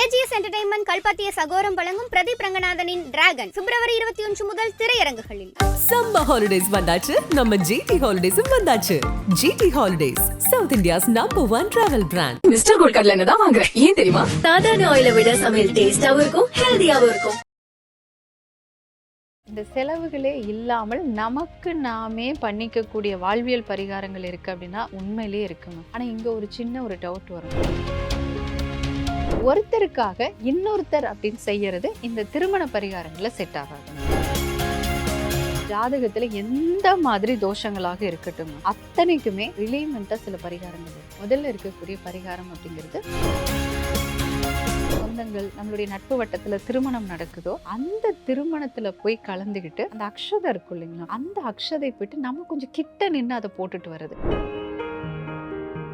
AGS entertainment கல்பாத்திய சகோரம் வழங்கும் பிரதீப் ரங்கநாதனின் டிராகன் பிப்ரவரி இருபத்தி ஒன்று முதல் திரையரங்குகளில். சம்மர் ஹாலிடேஸ் வந்தாச்சு. நம்ம ஜிடி ஹாலிடேஸும் வந்தாச்சு. GT holidays south India's number one travel brand mister கடலை எண்ணெய் தான் வாங்குறேன் ஏன் தெரியுமா? சாதாரண ஆயிலை விட சமையல் டேஸ்டாவும் இருக்கும் ஹெல்தியாவும் இருக்கும். இந்த செலவுகளே இல்லாமல் நமக்கு நாமே பண்ணிக்கக்கூடிய வாழ்வியல் பரிகாரங்கள் இருக்கு அப்படின்னா உண்மையிலேயே இருக்குங்க. ஆனா இங்க ஒரு சின்ன ஒரு டவுட் வரும். ஒருத்தருக்காக இன்னொருத்தர் அப்படின்னு செய்யறது இந்த திருமண பரிகாரங்களை செட் ஆகாது. ஜாதகத்துல எந்த மாதிரி தோஷங்களாக இருக்கட்டும் அத்தனைக்குமே ரிலேமெண்டா சில பரிகாரங்கள் முதல்ல இருக்கக்கூடிய பரிகாரம் அப்படிங்கிறது சொந்தங்கள் நம்மளுடைய நட்பு வட்டத்துல திருமணம் நடக்குதோ அந்த திருமணத்துல போய் கலந்துக்கிட்டு அந்த அக்ஷதை இருக்கும் இல்லைங்களா அந்த அக்ஷதை போயிட்டு நம்ம கொஞ்சம் கிட்ட நின்று அதை போட்டுட்டு வருது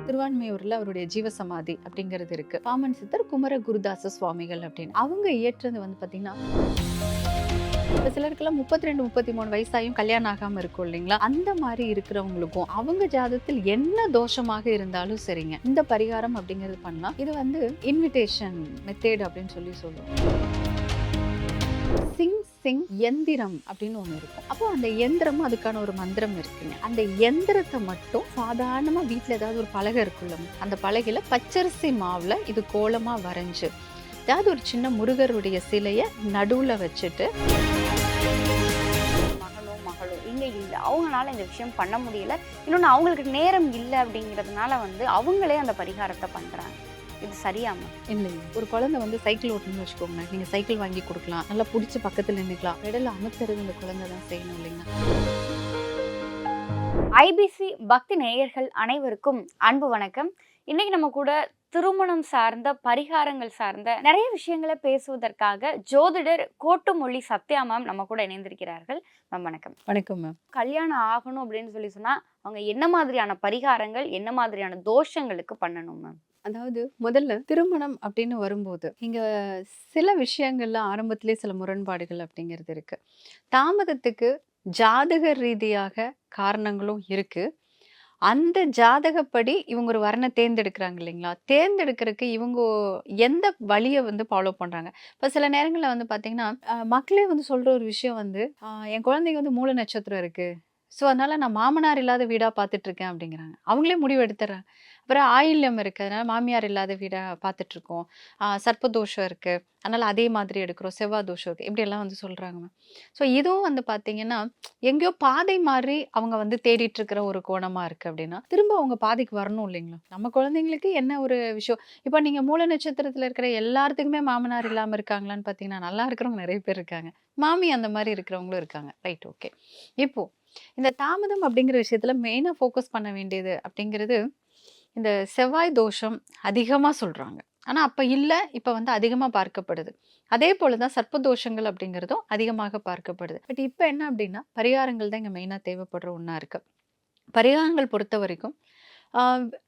திருவான்மையூர்ல அவருடைய ஜீவசமாதி அப்படிங்கிறது இருக்கு. பாமன் சித்தர் குமர குருதாச சுவாமிகள் அப்படின்னு. அவங்க இயற்றுறது வந்து பாத்தீங்கன்னா இப்போ சிலருக்கெல்லாம் முப்பத்தி ரெண்டு முப்பத்தி மூணு வயசாயும் கல்யாணம் ஆகாம இருக்கும் இல்லைங்களா? அந்த மாதிரி இருக்கிறவங்களுக்கும் அவங்க ஜாதத்தில் என்ன தோஷமாக இருந்தாலும் சரிங்க. இந்த பரிகாரம் அப்படிங்கிறது பண்ணலாம். இது வந்து இன்விடேஷன் மெத்தேட் அப்படின்னு சொல்லி சொல்லுவோம் சிங் சிங் எந்திரம் அப்படின்னு ஒன்று இருக்கும். அப்போ அந்த எந்திரமும் அதுக்கான ஒரு மந்திரம் இருக்குங்க. அந்த எந்திரத்தை மட்டும் சாதாரணமாக வீட்டில் ஏதாவது ஒரு பலகை இருக்குல்ல அந்த பலகையில் பச்சரிசி மாவில் இது கோலமாக வரைஞ்சு ஏதாவது ஒரு சின்ன முருகருடைய சிலையை நடுவில் வச்சுட்டு மகனோ மகளோ இல்லை இல்லை. அவங்களால இந்த விஷயம் பண்ண முடியல. இன்னொன்று அவங்களுக்கு நேரம் இல்லை அப்படிங்கிறதுனால வந்து அவங்களே அந்த பரிகாரத்தை பண்ணுறாங்க இது சரியாம. இல்லை ஒரு குழந்தை வந்து சைக்கிள் ஓட்டணும்னு வச்சுக்கோங்க நீங்க சைக்கிள் வாங்கி கொடுக்கலாம். நல்லா பிடிச்சி பக்கத்துல நின்றுக்கலாம் பெடல அமுத்துறது இந்த குழந்தை தான் செய்யணும் இல்லைங்களா? ஐபிசி பக்தி நேயர்கள் அனைவருக்கும் அன்பு வணக்கம். இன்னைக்கு நம்ம கூட திருமணம் சார்ந்த பரிகாரங்கள் சார்ந்த நிறைய விஷயங்களை பேசுவதற்காக ஜோதிடர் கோட்டுமொழி சத்யா மேம் நம்ம கூட இணைந்திருக்கிறார்கள். மேம் வணக்கம். வணக்கம் மேம் கல்யாணம் ஆகணும் அப்படின்னு சொல்லி சொன்னா அவங்க என்ன மாதிரியான பரிகாரங்கள் என்ன மாதிரியான தோஷங்களுக்கு பண்ணணும் மேம் அதாவது முதல்ல திருமணம் அப்படின்னு வரும்போது இங்கே சில விஷயங்கள்ல ஆரம்பத்திலே சில முரண்பாடுகள் அப்படிங்கிறது இருக்கு. தாமதத்துக்கு ஜாதக ரீதியாக காரணங்களும் இருக்கு. அந்த ஜாதகப்படி இவங்க ஒரு வரனை தேர்ந்தெடுக்கிறாங்க இல்லைங்களா? தேர்ந்தெடுக்கிறதுக்கு இவங்க எந்த வழியை வந்து ஃபாலோ பண்ணுறாங்க இப்போ சில நேரங்களில் வந்து பார்த்தீங்கன்னா மக்களே வந்து சொல்கிற ஒரு விஷயம் வந்து என் குழந்தைங்க வந்து மூல நட்சத்திரம் இருக்குது ஸோ அதனால் நான் மாமனார் இல்லாத வீடாக பார்த்துட்ருக்கேன் அப்படிங்கிறாங்க. அவங்களே முடிவு எடுத்துறாங்க அப்புறம் ஆயில்யம் இருக்கிறதுனால மாமியார் இல்லாத வீடை பார்த்துட்ருக்கோம் சர்ப்ப தோஷம் சர்ப்பதோஷம் அதனால் அதே மாதிரி எடுக்கிறோம். செவ்வாய் தோஷம் இருக்குது இப்படியெல்லாம் வந்து வந்து மேம் ஸோ இதுவும் வந்து பார்த்தீங்கன்னா எங்கேயோ பாதை மாதிரி அவங்க வந்து தேடிட்டு இருக்கிற ஒரு கோணமாக இருக்குது அப்படின்னா திரும்ப அவங்க பாதைக்கு வரணும் இல்லைங்களா? நம்ம குழந்தைங்களுக்கு என்ன ஒரு விஷயம்? இப்போ நீங்கள் மூல நட்சத்திரத்தில் இருக்கிற எல்லாத்துக்குமே மாமனார் இல்லாமல் இருக்காங்களான்னு பார்த்தீங்கன்னா நல்லா இருக்கிறவங்க நிறைய பேர் இருக்காங்க. மாமி அந்த மாதிரி இருக்கிறவங்களும் இருக்காங்க. ரைட் ஓகே இப்போது இந்த தாமதம் அப்படிங்கிற விஷயத்தில் மெயினாக ஃபோக்கஸ் பண்ண வேண்டியது அப்படிங்கிறது இந்த செவ்வாய் தோஷம் அதிகமாக சொல்கிறாங்க ஆனால் அப்போ இல்லை இப்போ வந்து அதிகமாக பார்க்கப்படுது. அதே போல தான் சர்ப்ப தோஷங்கள் அப்படிங்கிறதும் அதிகமாக பார்க்கப்படுது. பட் இப்போ என்ன அப்படின்னா பரிகாரங்கள் தான் இங்கே மெயினாக தேவைப்படுற ஒன்றா இருக்குது பரிகாரங்கள் பொறுத்த வரைக்கும்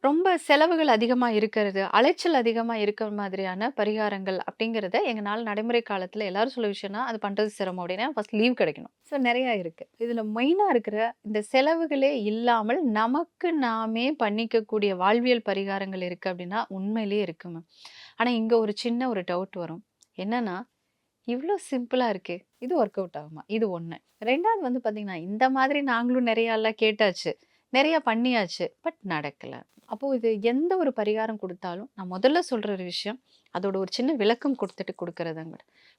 ரொம்ப செலவுகள் அதிகமாக இருக்கிறது அலைச்சல் அதிகமாக இருக்கிற மாதிரியான பரிகாரங்கள் அப்படிங்கிறத எங்களால் நடைமுறை காலத்தில் எல்லாரும் சொல்ல விஷயம்னா அது பண்ணுறது சிரமம் அப்படின்னா ஃபர்ஸ்ட் லீவ் கிடைக்கணும். ஸோ நிறையா இருக்குது இதில் மெயினாக இருக்கிற இந்த செலவுகளே இல்லாமல் நமக்கு நாமே பண்ணிக்கக்கூடிய வாழ்வியல் பரிகாரங்கள் இருக்கு அப்படின்னா உண்மையிலேயே இருக்கு மேம் ஆனால் இங்கே ஒரு சின்ன ஒரு டவுட் வரும். என்னன்னா இவ்வளோ சிம்பிளாக இருக்குது இது ஒர்க் அவுட் ஆகுமா? இது ஒன்று ரெண்டாவது வந்து பார்த்திங்கன்னா இந்த மாதிரி நாங்களும் நிறையா கேட்டாச்சு. நிறையா பண்ணியாச்சு பட் நடக்கலை. அப்போது இது எந்த ஒரு பரிகாரம் கொடுத்தாலும் நான் முதல்ல சொல்கிற ஒரு விஷயம் அதோட ஒரு சின்ன விளக்கம் கொடுத்துட்டு கொடுக்கறதாங்க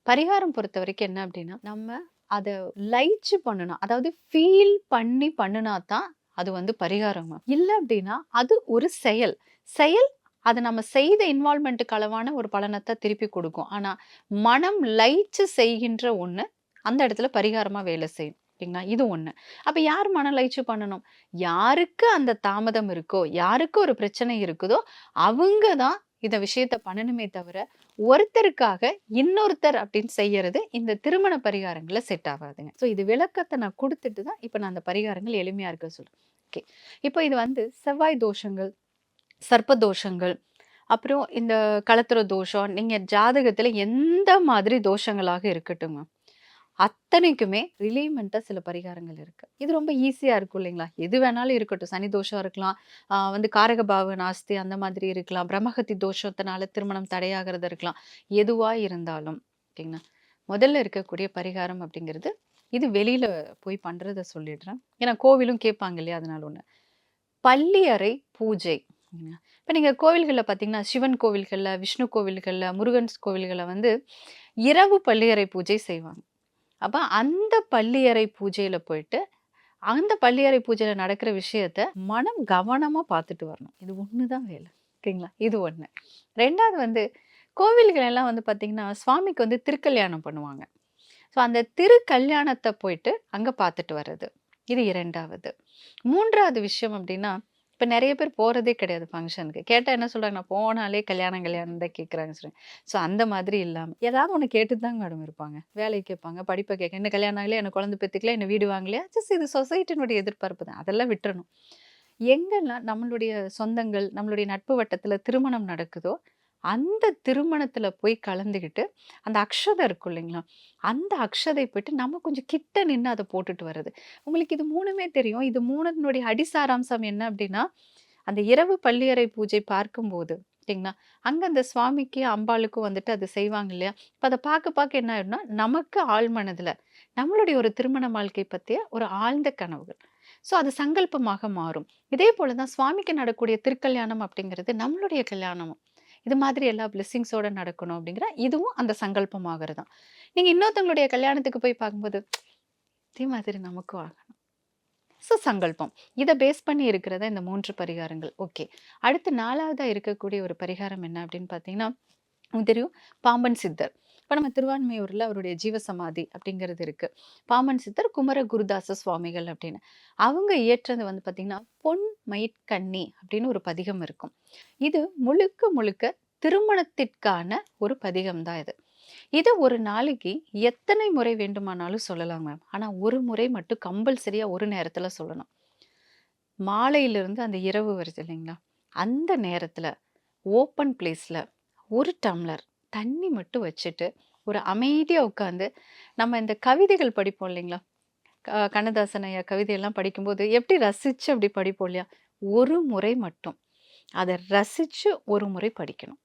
பரிகாரம் பொறுத்த வரைக்கும் என்ன அப்படின்னா நம்ம அதை லைச்சு பண்ணணும் அதாவது ஃபீல் பண்ணி பண்ணினா தான் அது வந்து பரிகாரம் இல்லை அப்படின்னா அது ஒரு செயல். செயல் அதை நம்ம செய்த இன்வால்மெண்ட்டுக்கு அளவான ஒரு பலனத்தை திருப்பி கொடுக்கும். ஆனால் மனம் லைச்சு செய்கின்ற ஒன்று அந்த இடத்துல பரிகாரமாக வேலை செய்யும். ஓகேங்களா இது ஒன்று அப்போ யார் மனலைச்சு பண்ணணும்? யாருக்கு அந்த தாமதம் இருக்கோ யாருக்கு ஒரு பிரச்சனை இருக்குதோ அவங்க தான் இந்த விஷயத்த பண்ணணுமே தவிர ஒருத்தருக்காக இன்னொருத்தர் அப்படின்னு செய்யறது இந்த திருமண பரிகாரங்களை செட் ஆகாதுங்க. ஸோ இது விளக்கத்தை நான் கொடுத்துட்டு தான் இப்போ நான் அந்த பரிகாரங்கள் எளிமையாக இருக்க சொல்கிறேன் ஓகே இப்போ இது வந்து செவ்வாய் தோஷங்கள் சர்ப்ப தோஷங்கள் அப்புறம் இந்த கலத்துற தோஷம் நீங்கள் ஜாதகத்தில் எந்த மாதிரி தோஷங்களாக இருக்கட்டுங்க அத்தனைக்குமே ரிலீமெண்ட்டாக சில பரிகாரங்கள் இருக்குது இது ரொம்ப ஈஸியாக இருக்கும் இல்லைங்களா? எது வேணாலும் இருக்கட்டும். சனி தோஷம் இருக்கலாம். வந்து வந்து காரகபாவ நாஸ்தி அந்த மாதிரி இருக்கலாம். பிரம்மகத்தி தோஷத்தினால திருமணம் தடையாகிறது இருக்கலாம். எதுவாக இருந்தாலும். ஓகேங்களா? முதல்ல இருக்கக்கூடிய பரிகாரம் அப்படிங்கிறது இது வெளியில் போய் பண்ணுறத சொல்லிடுறேன். ஏன்னா கோவிலும் கேட்பாங்க இல்லையா? அதனால ஒன்று பள்ளி அறை பூஜை. இப்போ நீங்கள் கோவில்களில் பார்த்தீங்கன்னா சிவன் கோவில்களில் விஷ்ணு கோவில்களில் முருகன் கோவில்களில் வந்து இரவு பள்ளியறை பூஜை செய்வாங்க. அப்போ அந்த பள்ளியறை பூஜையில் போயிட்டு அந்த பள்ளியறை பூஜையில் நடக்கிற விஷயத்த மனம் கவனமாக பார்த்துட்டு வரணும். இது ஒன்று தான் வேலை. ஓகேங்களா இது ஒன்று ரெண்டாவது வந்து கோவில்கள் எல்லாம் வந்து பார்த்திங்கன்னா சுவாமிக்கு வந்து திருக்கல்யாணம் பண்ணுவாங்க. ஸோ அந்த திருக்கல்யாணத்தை போயிட்டு அங்கே பார்த்துட்டு வர்றது. இது இரண்டாவது. மூன்றாவது விஷயம் அப்படின்னா இப்போ நிறைய பேர் போகிறதே கிடையாது ஃபங்க்ஷனுக்கு. கேட்டால் என்ன சொல்கிறாங்க நான் போனாலே கல்யாணம் கல்யாணம் தான் கேட்குறாங்க சொல்லுங்க ஸோ அந்த மாதிரி இல்லாமல் ஏதாவது ஒன்று கேட்டு தாங்க மேடம் இருப்பாங்க. வேலையை கேட்பாங்க படிப்பை கேட்க என்ன கல்யாணம் ஆகலையா? என்ன குழந்தை பெற்றுக்கல என்ன வீடு வாங்கலையா? ஜஸ்ட் இது சொசைட்டினுடைய எதிர்பார்ப்பு தான். அதெல்லாம் விட்டுறணும். எங்கெல்லாம் நம்மளுடைய சொந்தங்கள் நம்மளுடைய நட்பு வட்டத்தில் திருமணம் நடக்குதோ அந்த திருமணத்தில் போய் கலந்துக்கிட்டு அந்த அக்ஷதை இருக்கும் இல்லைங்களா? அந்த அக்ஷதை போயிட்டு நம்ம கொஞ்சம் கிட்ட நின்று அதை போட்டுட்டு வர்றது. உங்களுக்கு இது மூணுமே தெரியும். இது மூணுனுடைய அடிசாராம்சம் என்ன அப்படின்னா அந்த இரவு பள்ளியறை பூஜை பார்க்கும்போது சரிங்களா அங்கே அந்த சுவாமிக்கு அம்பாளுக்கும் வந்துட்டு அது செய்வாங்க இல்லையா? இப்போ அதை பார்க்க பார்க்க என்ன ஆயிடும்னா நமக்கு ஆழ் மனதில் நம்மளுடைய ஒரு திருமண வாழ்க்கை பற்றிய ஒரு ஆழ்ந்த கனவுகள். ஸோ அது சங்கல்பமாக மாறும். இதே போல தான் சுவாமிக்கு நடக்கூடிய திருக்கல்யாணம் அப்படிங்கிறது நம்மளுடைய கல்யாணமும். இது மாதிரி எல்லா பிளெஸ்ஸிங்ஸோட நடக்கணும் அப்படிங்கிற இதுவும் அந்த சங்கல்பமாகிறது தான். நீங்கள் இன்னொருத்தவங்களுடைய கல்யாணத்துக்கு போய் பார்க்கும்போது இதே மாதிரி நமக்கும் ஆகணும். ஸோ சங்கல்பம். இதை பேஸ் பண்ணி இருக்கிறத இந்த மூன்று பரிகாரங்கள். ஓகே அடுத்து நாலாவதாக இருக்கக்கூடிய ஒரு பரிகாரம் என்ன அப்படின்னு பார்த்தீங்கன்னா தெரியும் பாம்பன் சித்தர். இப்போ நம்ம திருவான்மையூரில் அவருடைய ஜீவசமாதி அப்படிங்கிறது இருக்குது பாமன் சித்தர் குமர குருதாச சுவாமிகள் அப்படின்னு. அவங்க இயற்றது வந்து பார்த்திங்கன்னா பொன் மயிற்கண்ணி அப்படின்னு ஒரு பதிகம் இருக்கும். இது முழுக்க முழுக்க திருமணத்திற்கான ஒரு பதிகம் தான் இது. இதை ஒரு நாளைக்கு எத்தனை முறை வேண்டுமானாலும் சொல்லலாம் மேம் ஆனால் ஒரு முறை மட்டும் கம்பல்சரியாக ஒரு நேரத்தில் சொல்லணும். மாலையிலிருந்து அந்த இரவு வருது இல்லைங்களா? அந்த நேரத்தில் ஓப்பன் பிளேஸில் ஒரு டம்ளர் தண்ணி மட்டும் வச்சுட்டு ஒரு அமைதியாக உட்காந்து நம்ம இந்த கவிதைகள் படிப்போம் இல்லைங்களா? கண்ணதாசன் ஐயா கவிதையெல்லாம் படிக்கும்போது எப்படி ரசித்து அப்படி படிப்போம் இல்லையா? ஒரு முறை மட்டும். அதை ரசித்து ஒரு முறை படிக்கணும்.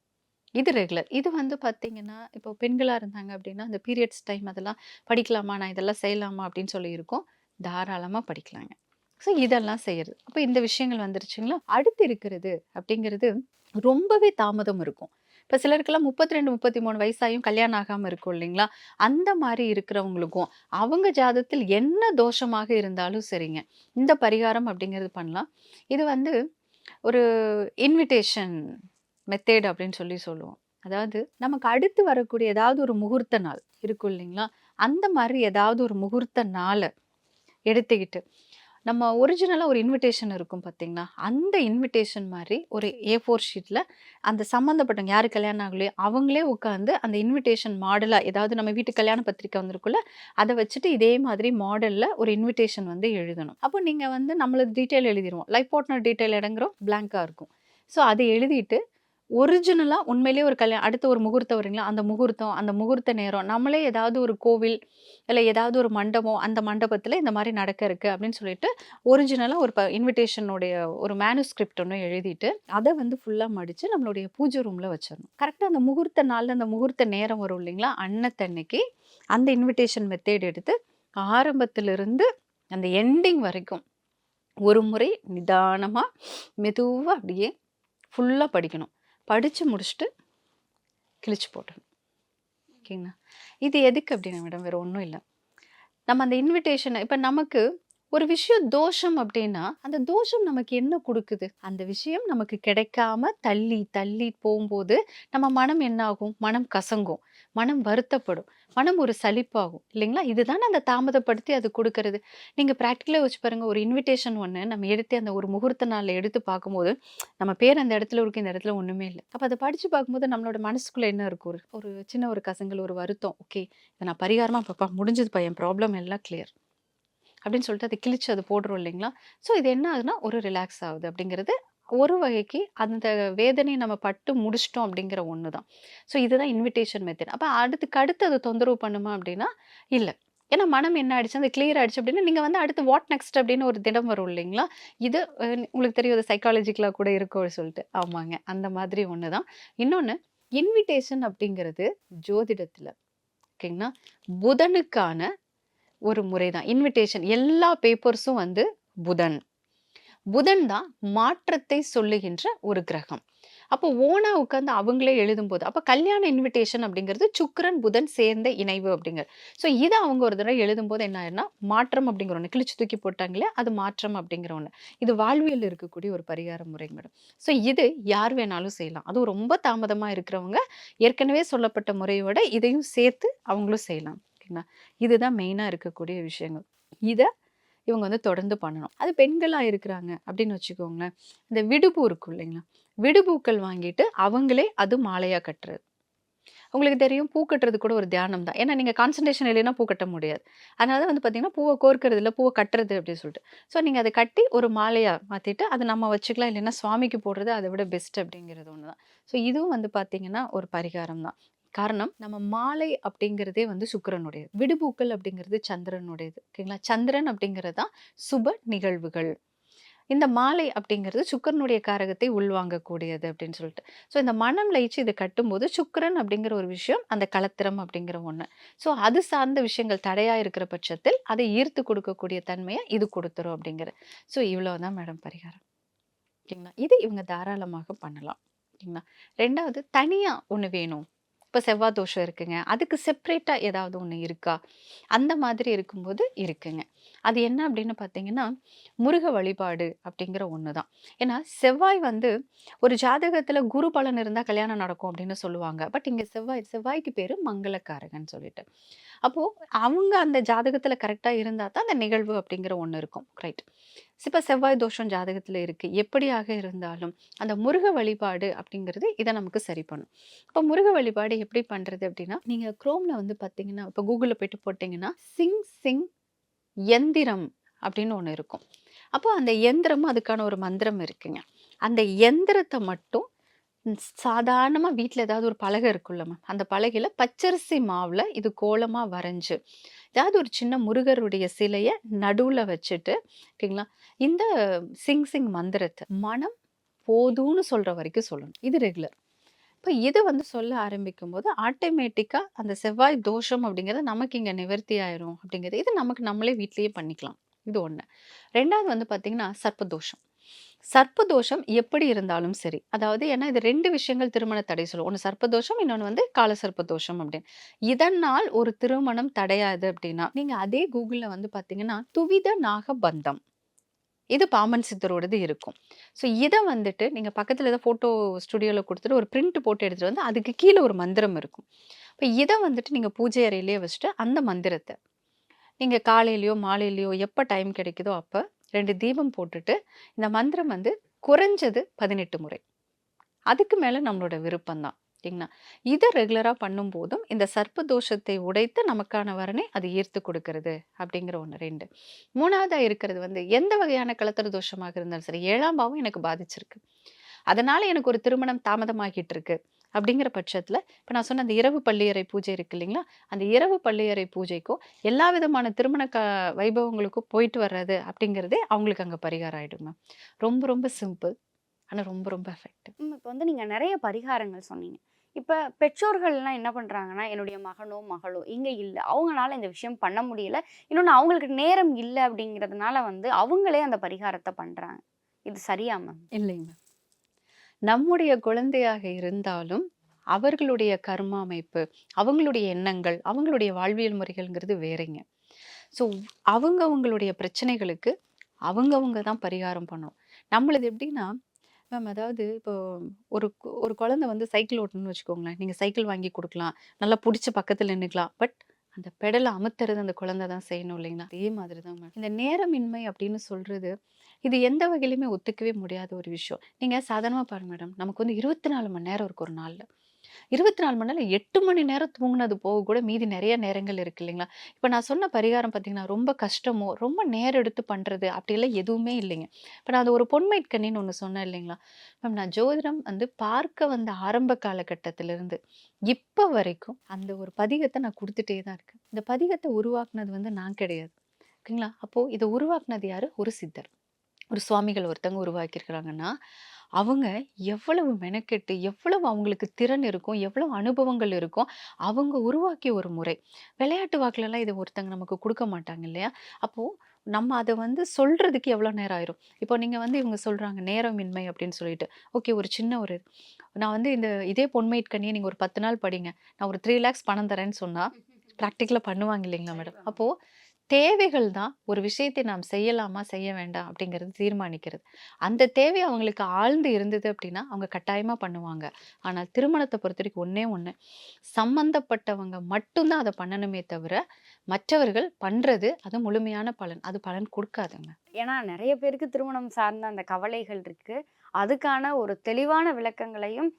இது ரெகுலர். இது வந்து பார்த்தீங்கன்னா இப்போ பெண்களாக இருந்தாங்க அப்படின்னா அந்த பீரியட்ஸ் டைம் அதெல்லாம் படிக்கலாமா? நான் இதெல்லாம் செய்யலாமா? அப்படின்னு சொல்லி இருக்கோம். தாராளமாக படிக்கலாங்க. ஸோ இதெல்லாம் செய்யறது. அப்போ இந்த விஷயங்கள் வந்துருச்சுங்களா? அடுத்து இருக்கிறது அப்படிங்கிறது ரொம்பவே தாமதம் இருக்கும். இப்போ சிலருக்கெல்லாம் முப்பத்தி ரெண்டு முப்பத்தி மூணு வயசாயும் கல்யாணம் ஆகாமல் இருக்கும் இல்லைங்களா? அந்த மாதிரி இருக்கிறவங்களுக்கும் அவங்க ஜாதத்தில் என்ன தோஷமாக இருந்தாலும் சரிங்க. இந்த பரிகாரம் அப்படிங்கிறது பண்ணலாம். இது வந்து ஒரு இன்விடேஷன் மெத்தேட் அப்படின்னு சொல்லி சொல்லுவோம். அதாவது நமக்கு அடுத்து வரக்கூடிய ஏதாவது ஒரு முகூர்த்த நாள் இருக்கும் இல்லைங்களா? அந்த மாதிரி ஏதாவது ஒரு முகூர்த்த நாளை எடுத்துக்கிட்டு நம்ம ஒரிஜினலாக ஒரு இன்விடேஷன் இருக்கும் பார்த்தீங்களா? அந்த இன்விடேஷன் மாதிரி ஒரு ஏ ஃபோர் ஷீட்டில் அந்த சம்மந்தப்பட்டவங்க யார் கல்யாணம் ஆகலையோ அவங்களே உட்காந்து அந்த இன்விடேஷன் மாடலாக ஏதாவது நம்ம வீட்டு கல்யாண பத்திரிக்கை வந்திருக்குல்ல அதை வச்சுட்டு இதே மாதிரி மாடலில் ஒரு இன்விடேஷன் வந்து எழுதணும். அப்போ நீங்கள் வந்து நம்மளது டீட்டெயில் எழுதிடுவோம் லைஃப் பார்ட்னர் டீட்டெயில் இடங்குறோம் பிளாங்காக இருக்கும். ஸோ அதை எழுதிட்டு ஒரிஜினலாக உண்மையிலேயே ஒரு கல்யாணம் அடுத்த ஒரு முகூர்த்தம் வரீங்களா? அந்த முகூர்த்தம் அந்த முகூர்த்த நேரம் நம்மளே ஏதாவது ஒரு கோவில் இல்லை ஏதாவது ஒரு மண்டபம் அந்த மண்டபத்தில் இந்த மாதிரி நடக்க இருக்குது அப்படின்னு சொல்லிட்டு ஒரிஜினலாக ஒரு ப இன்விடேஷனுடைய ஒரு மேனுஸ்கிரிப்ட் ஒன்று எழுதிட்டு அதை வந்து ஃபுல்லாக மடித்து நம்மளுடைய பூஜை ரூமில் வச்சிடணும். கரெக்டாக அந்த முகூர்த்த நாளில் அந்த முகூர்த்த நேரம் வரும் இல்லைங்களா? அன்னத்தன்னைக்கு அந்த இன்விடேஷன் மெத்தேட் எடுத்து ஆரம்பத்திலிருந்து அந்த எண்டிங் வரைக்கும் ஒரு முறை நிதானமாக மெதுவாக அப்படியே ஃபுல்லாக படிக்கணும். படித்து முடிச்சுட்டு கிழிச்சு போட்டணும். ஓகேங்களா? இது எதுக்கு அப்படின்னா மேடம் வேறு ஒன்றும் இல்லை. நம்ம அந்த இன்விடேஷனை இப்போ நமக்கு ஒரு விஷயம் தோஷம் அப்படின்னா அந்த தோஷம் நமக்கு என்ன கொடுக்குது? அந்த விஷயம் நமக்கு கிடைக்காம தள்ளி தள்ளி போகும்போது நம்ம மனம் என்ன ஆகும் மனம் கசங்கும். மனம் வருத்தப்படும். மனம் ஒரு சலிப்பாகும். இல்லைங்களா? இதுதான் அந்த தாமதப்படுத்தி அது கொடுக்கறது. நீங்கள் ப்ராக்டிக்கலாக வச்சு பாருங்கள் ஒரு இன்விடேஷன் ஒன்று நம்ம எடுத்து அந்த ஒரு முகூர்த்த நாளில் எடுத்து பார்க்கும்போது நம்ம பேர் அந்த இடத்துல இருக்கு இந்த இடத்துல ஒன்றுமே இல்லை. அப்போ அதை படித்து பார்க்கும்போது நம்மளோட மனசுக்குள்ளே என்ன இருக்கும்? ஒரு ஒரு சின்ன ஒரு கசங்கள் ஒரு வருத்தம். ஓகே இதை நான் பரிகாரமாக பார்ப்பா முடிஞ்சது பையன் ப்ராப்ளம் எல்லாம் கிளியர் அப்படின்னு சொல்லிட்டு அதை கிழிச்சு அது போடுறோம் இல்லைங்களா? ஸோ இது என்ன ஆகுதுன்னா ஒரு ரிலாக்ஸ் ஆகுது அப்படிங்கிறது ஒரு வகைக்கு அந்த வேதனையை நம்ம பட்டு முடிச்சிட்டோம் அப்படிங்கிற ஒன்று தான். ஸோ இதுதான் இன்விடேஷன் மெத்தட் அப்போ அடுத்துக்கு அடுத்து அது தொந்தரவு பண்ணுமா அப்படின்னா இல்லை. ஏன்னா மனம் என்ன ஆயிடுச்சு? அது கிளியர் ஆயிடுச்சு அப்படின்னா நீங்கள் வந்து அடுத்து வாட் நெக்ஸ்ட் அப்படின்னு ஒரு தினம் வரும் இல்லைங்களா? இது உங்களுக்கு தெரியும் அது சைக்காலஜிக்கலாக கூட இருக்கும் சொல்லிட்டு. ஆமாங்க. அந்த மாதிரி ஒன்று தான். இன்னொன்று இன்விடேஷன் அப்படிங்கிறது ஜோதிடத்தில் ஓகேங்களா? புதனுக்கான ஒரு முறை தான். இன்விடேஷன் எல்லா பேப்பர்ஸும் வந்து புதன். புதன் தான் மாற்றத்தை சொல்லுகின்ற ஒரு கிரகம். அப்போ ஓனா உட்காந்து அவங்களே எழுதும்போது அப்போ கல்யாண இன்விடேஷன் அப்படிங்கிறது சுக்கரன் புதன் சேர்ந்த இணைவு அப்படிங்கிறது. ஸோ இதை அவங்க ஒரு தடவை எழுதும்போது என்ன ஆயிருன்னா மாற்றம் அப்படிங்கிற ஒன்று கிழிச்சு தூக்கி போட்டாங்களே அது மாற்றம் அப்படிங்கிற ஒன்று இது வாழ்வியல் இருக்கக்கூடிய ஒரு பரிகார முறை மேடம். ஸோ இது யார் வேணாலும் செய்யலாம். அதுவும் ரொம்ப தாமதமாக இருக்கிறவங்க ஏற்கனவே சொல்லப்பட்ட முறையோட இதையும் சேர்த்து அவங்களும் செய்யலாம். ஓகேங்களா இதுதான் மெயினாக இருக்கக்கூடிய விஷயங்கள். இதை இவங்க வந்து தொடர்ந்து பண்ணணும். அது பெண்களாக இருக்கிறாங்க அப்படின்னு வச்சுக்கோங்களேன். இந்த விடுபூ இருக்கும் இல்லைங்களா? விடுபூக்கள் வாங்கிட்டு அவங்களே அது மாலையாக கட்டுறது. உங்களுக்கு தெரியும் பூ கட்டுறது கூட ஒரு தியானம் தான். ஏன்னா நீங்கள் கான்சன்ட்ரேஷன் இல்லைன்னா பூ கட்ட முடியாது. அதனால வந்து பார்த்தீங்கன்னா பூவை கோர்க்கறது இல்லை பூவை கட்டுறது அப்படின்னு சொல்லிட்டு. ஸோ நீங்கள் அதை கட்டி ஒரு மாலையாக மாற்றிட்டு அதை நம்ம வச்சுக்கலாம். இல்லைன்னா சுவாமிக்கு போடுறது அதை விட பெஸ்ட் அப்படிங்கிறது ஒன்று தான் ஸோ இதுவும் வந்து பார்த்தீங்கன்னா ஒரு பரிகாரம் தான். காரணம் நம்ம மாலை அப்படிங்கிறதே வந்து சுக்கிரனுடையது. விடுபூக்கள் அப்படிங்கிறது சந்திரனுடையது. ஓகேங்களா? சந்திரன் அப்படிங்கிறது தான் சுப நிகழ்வுகள். இந்த மாலை அப்படிங்கிறது சுக்கிரனுடைய காரகத்தை உள்வாங்கக்கூடியது அப்படின்னு சொல்லிட்டு. ஸோ இந்த மனம் லயிச்சு இதை கட்டும்போது சுக்கரன் அப்படிங்கிற ஒரு விஷயம் அந்த கலத்திரம் அப்படிங்கிற ஒன்று ஸோ அது சார்ந்த விஷயங்கள் தடையாக இருக்கிற பட்சத்தில் அதை ஈர்த்து கொடுக்கக்கூடிய தன்மையை இது கொடுத்துரும் அப்படிங்கிற. ஸோ இவ்வளோ தான் மேடம் பரிகாரம். ஓகேங்களா? இது இவங்க தாராளமாக பண்ணலாம். ஓகேங்களா? ரெண்டாவது தனியாக ஒன்று வேணும். இப்போ செவ்வாய் தோஷம் இருக்குங்க. அதுக்கு செப்ரேட்டாக ஏதாவது ஒன்று இருக்கா? அந்த மாதிரி இருக்கும்போது இருக்குங்க. அது என்ன அப்படின்னு பார்த்தீங்கன்னா முருக வழிபாடு அப்படிங்கிற ஒன்று தான். ஏன்னா செவ்வாய் வந்து ஒரு ஜாதகத்தில் குரு பலன் இருந்தால் கல்யாணம் நடக்கும் அப்படின்னு சொல்லுவாங்க. பட் இங்கே செவ்வாய் செவ்வாய்க்கு பேர் மங்களக்காரகன் சொல்லிட்டு. அப்போது அவங்க அந்த ஜாதகத்தில் கரெக்டாக இருந்தால் தான் அந்த நிகழ்வு அப்படிங்கிற ஒன்று இருக்கும். ரைட். இப்போ செவ்வாய் தோஷம் ஜாதகத்தில் இருக்குது எப்படியாக இருந்தாலும் அந்த முருக வழிபாடு அப்படிங்கிறது இதை நமக்கு சரி பண்ணும். இப்போ முருக வழிபாடு எப்படி பண்ணுறது அப்படின்னா நீங்கள் க்ரோமில் வந்து பார்த்தீங்கன்னா இப்போ கூகுளில் போயிட்டு போட்டிங்கன்னா சிங் சிங் எந்திரம் அப்படின்னு ஒன்று இருக்கும். அப்போ அந்த எந்திரமும் அதுக்கான ஒரு மந்திரம் இருக்குங்க. அந்த எந்திரத்தை மட்டும் சாதாரணமாக வீட்டில் ஏதாவது ஒரு பலகை இருக்குல்ல மேம் அந்த பலகையில் பச்சரிசி மாவில் இது கோலமாக வரைஞ்சு ஏதாவது ஒரு சின்ன முருகருடைய சிலையை நடுவில் வச்சுட்டு ஓகேங்களா? இந்த சிங் சிங் மந்திரத்தை மனம் போதும்னு சொல்கிற வரைக்கும் சொல்லணும். இது ரெகுலர் இப்போ இது வந்து சொல்ல ஆரம்பிக்கும் போது ஆட்டோமேட்டிக்காக அந்த செவ்வாய் தோஷம் அப்படிங்கிறது நமக்கு இங்கே நிவர்த்தி ஆயிரும் அப்படிங்கிறது இது நமக்கு நம்மளே வீட்லேயே பண்ணிக்கலாம். இது ஒன்று ரெண்டாவது வந்து பார்த்திங்கன்னா சர்ப்பதோஷம். சர்ப்பதோஷம் எப்படி இருந்தாலும் சரி அதாவது ஏன்னா இது ரெண்டு விஷயங்கள் திருமண தடை சொல்லும் ஒன்று சர்ப்பதோஷம் இன்னொன்று வந்து கால சர்ப்பதோஷம் அப்படின்னு. இதனால் ஒரு திருமணம் தடையாது அப்படின்னா நீங்கள் அதே கூகுளில் வந்து பார்த்தீங்கன்னா துவித நாக பந்தம் இது பாமன் சித்தரோடது இருக்கும். ஸோ இதை வந்துட்டு நீங்கள் பக்கத்தில் ஏதோ ஃபோட்டோ ஸ்டுடியோவில் கொடுத்துட்டு ஒரு பிரிண்ட் போட்டு எடுத்துகிட்டு வந்து அதுக்கு கீழே ஒரு மந்திரம் இருக்கும். இப்போ இதை வந்துட்டு நீங்கள் பூஜை அறையிலேயே வச்சுட்டு அந்த மந்திரத்தை நீங்கள் காலையிலையோ மாலையிலையோ எப்போ டைம் கிடைக்குதோ அப்போ ரெண்டு தீபம் போட்டுட்டு இந்த மந்திரம் வந்து குறைஞ்சது பதினெட்டு முறை. அதுக்கு மேலே நம்மளோட விருப்பம் தான் சரிங்களா இதை ரெகுலராக பண்ணும்போதும் இந்த சர்ப்ப தோஷத்தை உடைத்து நமக்கான வரனை அது ஈர்த்து கொடுக்கறது அப்படிங்கிற ஒன்று ரெண்டு. மூணாவதாக இருக்கிறது வந்து எந்த வகையான கலத்தர தோஷமாக இருந்தாலும் சரி ஏழாம் பாவம் எனக்கு பாதிச்சிருக்கு. அதனால எனக்கு ஒரு திருமணம் தாமதமாகிட்டு இருக்கு அப்படிங்கிற பட்சத்தில் இப்போ நான் சொன்ன அந்த இரவு பள்ளியறை பூஜை இருக்கு இல்லைங்களா? அந்த இரவு பள்ளியறை பூஜைக்கும் எல்லா விதமான திருமண க வைபவங்களுக்கும் போயிட்டு வர்றது அப்படிங்கிறதே அவங்களுக்கு அங்கே பரிகாரம் ஆகிடுங்க ரொம்ப ரொம்ப சிம்பிள். ஆனால் ரொம்ப ரொம்ப எஃபெக்டிவ் இப்போ வந்து நீங்கள் நிறைய பரிகாரங்கள் சொன்னீங்க. இப்போ பெற்றோர்கள்லாம் என்ன பண்ணுறாங்கன்னா என்னுடைய மகனோ மகளோ இங்கே இல்லை. அவங்களால இந்த விஷயம் பண்ண முடியல. இன்னொன்று அவங்களுக்கு நேரம் இல்லை அப்படிங்கிறதுனால வந்து அவங்களே அந்த பரிகாரத்தை பண்ணுறாங்க இது சரியா மேம் இல்லைங்க நம்முடைய குழந்தையாக இருந்தாலும் அவர்களுடைய கர்ம அமைப்பு அவங்களுடைய எண்ணங்கள் அவங்களுடைய வாழ்வியல் முறைகள்ங்கிறது வேறங்க. ஸோ அவங்க அவங்களுடைய பிரச்சனைகளுக்கு அவங்கவங்க தான் பரிகாரம் பண்ணணும். நம்மளது எப்படின்னா மேம் அதாவது இப்போ ஒரு கு- ஒரு குழந்தை வந்து சைக்கிள் ஓட்டணும்னு வச்சுக்கோங்களேன். நீங்கள் சைக்கிள் வாங்கி கொடுக்கலாம். நல்லா பிடிச்ச பக்கத்தில் நின்றுக்கலாம் பட் அந்த பெடலை அமுத்துறது அந்த குழந்தை தான் செய்யணும் இல்லைங்களா? அதே மாதிரி தான் மேம். இந்த நேரமின்மை அப்படின்னு சொல்கிறது இது எந்த வகையிலுமே ஒத்துக்கவே முடியாத ஒரு விஷயம். நீங்கள் சாதாரணமாக பாருங்க மேடம் நமக்கு வந்து இருபத்தி நாலு மணி நேரம் இருக்கு ஒரு நாளில். இருபத்தி நாலு மணி நேரம் எட்டு மணி நேரம் தூங்கினது போக கூட மீதி நிறைய நேரங்கள் இருக்கு இல்லைங்களா? இப்போ நான் சொன்ன பரிகாரம் பார்த்தீங்கன்னா ரொம்ப கஷ்டமோ ரொம்ப நேரம் எடுத்து பண்ணுறது அப்படியெல்லாம் எதுவுமே இல்லைங்க. இப்போ நான் அது ஒரு பொன்மைட்கண்ணின்னு ஒன்று சொன்னேன் இல்லைங்களா? மேம் நான் ஜோதிடம் வந்து பார்க்க வந்த ஆரம்ப காலகட்டத்திலிருந்து இப்போ வரைக்கும் அந்த ஒரு பதிகத்தை நான் கொடுத்துட்டே தான் இருக்கேன். இந்த பதிகத்தை உருவாக்குனது வந்து நான் கிடையாது. ஓகேங்களா? அப்போது இதை உருவாக்குனது யார்? ஒரு சித்தர். ஒரு சுவாமிகள் ஒருத்தவங்க உருவாக்கியிருக்கிறாங்கன்னா அவங்க எவ்வளவு மெனக்கெட்டு எவ்வளவு அவங்களுக்கு திறன் இருக்கும் எவ்வளவு அனுபவங்கள் இருக்கும் அவங்க உருவாக்கிய ஒரு முறை. விளையாட்டு வாக்குலலாம் இதை ஒருத்தங்க நமக்கு கொடுக்க மாட்டாங்க இல்லையா? அப்போது நம்ம அதை வந்து சொல்கிறதுக்கு எவ்வளோ நேரம் ஆயிரும்? இப்போ நீங்கள் வந்து இவங்க சொல்கிறாங்க நேரமின்மை அப்படின்னு சொல்லிட்டு. ஓகே ஒரு சின்ன ஒரு. நான் வந்து இந்த இதே பொன்மைட் கண்ணியை நீங்கள் ஒரு பத்து நாள் படிங்க. நான் ஒரு த்ரீ லேக்ஸ் பணம் தரேன்னு சொன்னால் ப்ராக்டிக்கலாக பண்ணுவாங்க இல்லைங்களா மேடம் அப்போது தேவைகள் தான் ஒரு விஷயத்தை நாம் செய்யலாமா செய்ய வேண்டாம் அப்படிங்கிறது தீர்மானிக்கிறது. அந்த தேவை அவங்களுக்கு ஆழ்ந்து இருந்தது அப்படின்னா அவங்க கட்டாயமாக பண்ணுவாங்க. ஆனால் திருமணத்தை பொறுத்த வரைக்கும் ஒன்றே ஒன்று சம்மந்தப்பட்டவங்க மட்டும்தான் அதை பண்ணணுமே தவிர மற்றவர்கள் பண்ணுறது அது முழுமையான பலன். அது பலன் கொடுக்காதுங்க. ஏன்னா நிறைய பேருக்கு திருமணம் சார்ந்த அந்த கவலைகள் இருக்குது அதுக்கான ஒரு தெளிவான விளக்கங்களையும்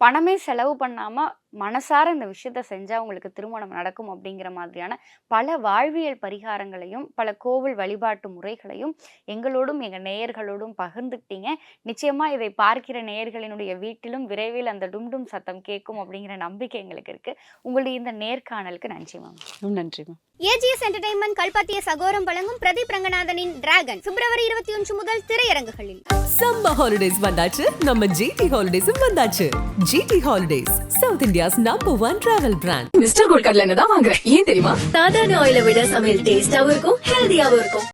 பணமே செலவு பண்ணாமல் மனசார இந்த விஷயத்த செஞ்சா உங்களுக்கு திருமணம் நடக்கும் அப்படிங்கிற மாதிரியான பல வாழ்வியல் பரிகாரங்களையும் பல கோவில் வழிபாட்டு முறைகளையும் எங்களோடும் எங்க நேயர்களோடும் பகிர்ந்துக்கிட்டீங்க. நிச்சயமா இதை பார்க்கிற நேயர்களினுடைய வீட்டிலும் விரைவில் அந்த டும்டும் சத்தம் கேட்கும் அப்படிங்கிற நம்பிக்கை எங்களுக்கு இருக்கு. உங்களுடைய இந்த நேர்காணலுக்கு நன்றி மேம். ரொம்ப நன்றி மேம். ஏஜிஎஸ் என்டர்டைன்மெண்ட் கல்பாத்திய சகோரம் வழங்கும் பிரதீப் ரங்கநாதனின் டிராகன் பிப்ரவரி இருபத்தி ஒன்று முதல் திரையரங்குகளில். சம்மர் ஹாலிடேஸ் வந்தாச்சு. நம்ம ஜிடி ஹாலிடேஸும் வந்தாச்சு. GT holidays south India's number one travel brand mister gold கடலை எண்ணெய் தான் வாங்குறேன். ஏன் தெரியுமா? சாதாரண ஆயிலை விட சமையல் டேஸ்டாவும் இருக்கும் ஹெல்தியாவும் இருக்கும்.